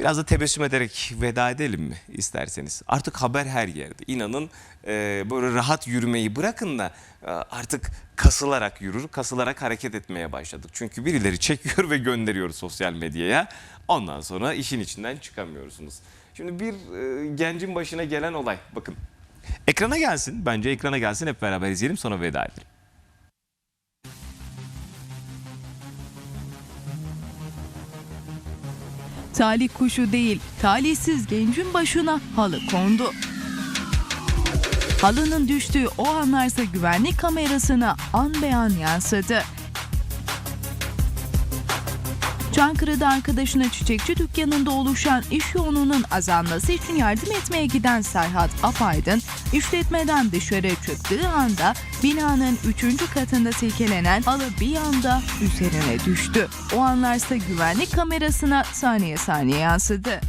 Biraz da tebessüm ederek veda edelim mi isterseniz? Artık haber her yerde. İnanın e, böyle rahat yürümeyi bırakın da e, artık kasılarak yürür, kasılarak hareket etmeye başladık. Çünkü birileri çekiyor ve gönderiyor sosyal medyaya. Ondan sonra işin içinden çıkamıyorsunuz. Şimdi bir e, gencin başına gelen olay. Bakın ekrana gelsin. Bence ekrana gelsin hep beraber izleyelim sonra veda edelim. Talih kuşu değil, talihsiz gencin başına halı kondu. Halının düştüğü o anlarsa güvenlik kamerasına an beyan yansıdı. Çankırı'da arkadaşına çiçekçi dükkanında oluşan iş yoğunluğunun azalması için yardım etmeye giden Serhat Apaydın, işletmeden dışarı çıktığı anda binanın 3. katında silkelenen halı bir anda üzerine düştü. O anlarsa güvenlik kamerasına saniye saniye yansıdı.